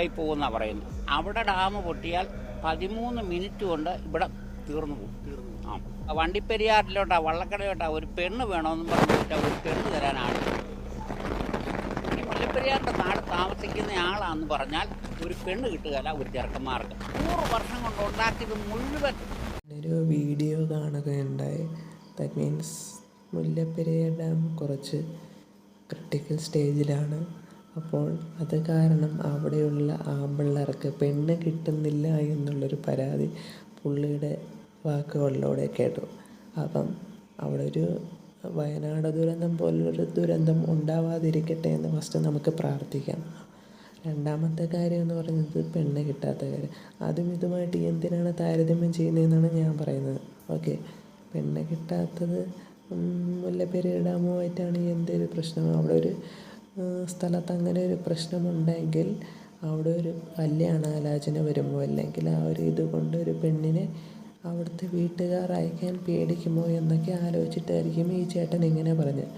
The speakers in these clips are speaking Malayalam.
ആയി പോകുന്ന പറയുന്നത്. അവിടെ ഡാം പൊട്ടിയാൽ പതിമൂന്ന് മിനിറ്റ് കൊണ്ട് ഇവിടെ തീർന്നു പോകും. ആ വണ്ടിപ്പെരിയാറിലോട്ടാ വള്ളക്കടയോട്ടാ ഒരു പെണ്ണ് വേണമെന്നും പറഞ്ഞിട്ട് ഒരു പെണ്ണ് തരാനാണ്. ഈ മുല്ലപ്പെരിയാറിന്റെ നാട് താമസിക്കുന്ന ആളാന്ന് പറഞ്ഞാൽ ഒരു പെണ്ണ് കിട്ടുകയല്ല ഒരു ചെറുക്കന്മാർക്ക്. നൂറ് വർഷം കൊണ്ട് ഉണ്ടാക്കിയത് മുഴുവൻ. ഒരു വീഡിയോ കാണുകയുണ്ടായി. ദാറ്റ് മീൻസ് മുല്ലപ്പെരിയാർ ഡാം കുറച്ച് ക്രിട്ടിക്കൽ സ്റ്റേജിലാണ് അപ്പോൾ അത് കാരണം അവിടെയുള്ള ആമ്പിള്ളേർക്ക് പെണ്ണ് കിട്ടുന്നില്ല എന്നുള്ളൊരു പരാതി പുള്ളിയുടെ വാക്കുകളിലൂടെ കേട്ടു. അപ്പം അവിടെ ഒരു വയനാട് ദുരന്തം പോലൊരു ദുരന്തം ഉണ്ടാവാതിരിക്കട്ടെ എന്ന് ഫസ്റ്റ് നമുക്ക് പ്രാർത്ഥിക്കാം. രണ്ടാമത്തെ കാര്യം എന്ന് പറയുന്നത് പെണ്ണ് കിട്ടാത്ത കാര്യം. അതും ഇതുമായിട്ട് എന്തിനാണ് താരതമ്യം ചെയ്യുന്നതെന്നാണ് ഞാൻ പറയുന്നത്. ഓക്കെ. പെണ്ണ് കിട്ടാത്തത് ഉം, ആയിട്ടാണ് എന്തൊരു പ്രശ്നം അവിടെ ഒരു സ്ഥലത്ത് അങ്ങനെ ഒരു പ്രശ്നമുണ്ടെങ്കിൽ അവിടെ ഒരു കല്യാണാലോചന വരുമോ? അല്ലെങ്കിൽ ആ ഒരു ഇത് കൊണ്ട് ഒരു പെണ്ണിനെ അവിടുത്തെ വീട്ടുകാർ അയക്കാൻ പേടിക്കുമോ എന്നൊക്കെ ആലോചിച്ചിട്ടായിരിക്കും ഈ ചേട്ടൻ ഇങ്ങനെ പറഞ്ഞത്.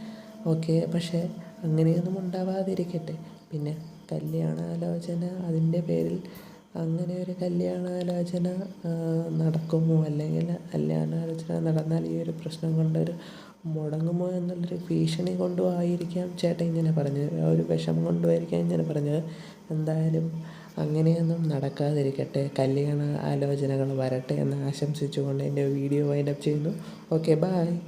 ഓക്കെ പക്ഷേ അങ്ങനെയൊന്നും ഉണ്ടാവാതിരിക്കട്ടെ. പിന്നെ കല്യാണാലോചന അതിന്റെ പേരിൽ അങ്ങനെ ഒരു കല്യാണാലോചന നടക്കുമോ? അല്ലെങ്കിൽ കല്യാണാലോചന നടന്നാൽ ഈ ഒരു പ്രശ്നം കൊണ്ടൊരു മുടങ്ങുമോ എന്നുള്ളൊരു ഭീഷണി കൊണ്ടും ആയിരിക്കാം ചേട്ടൻ ഇങ്ങനെ പറഞ്ഞത്. ആ ഒരു വിഷമം കൊണ്ടുമായിരിക്കാം ഇങ്ങനെ പറഞ്ഞത്. എന്തായാലും അങ്ങനെയൊന്നും നടക്കാതിരിക്കട്ടെ. കല്യാണ ആലോചനകൾ വരട്ടെ എന്ന് ആശംസിച്ചുകൊണ്ട് എന്റെ വീഡിയോ വൈൻഡപ്പ് ചെയ്യുന്നു. Okay bye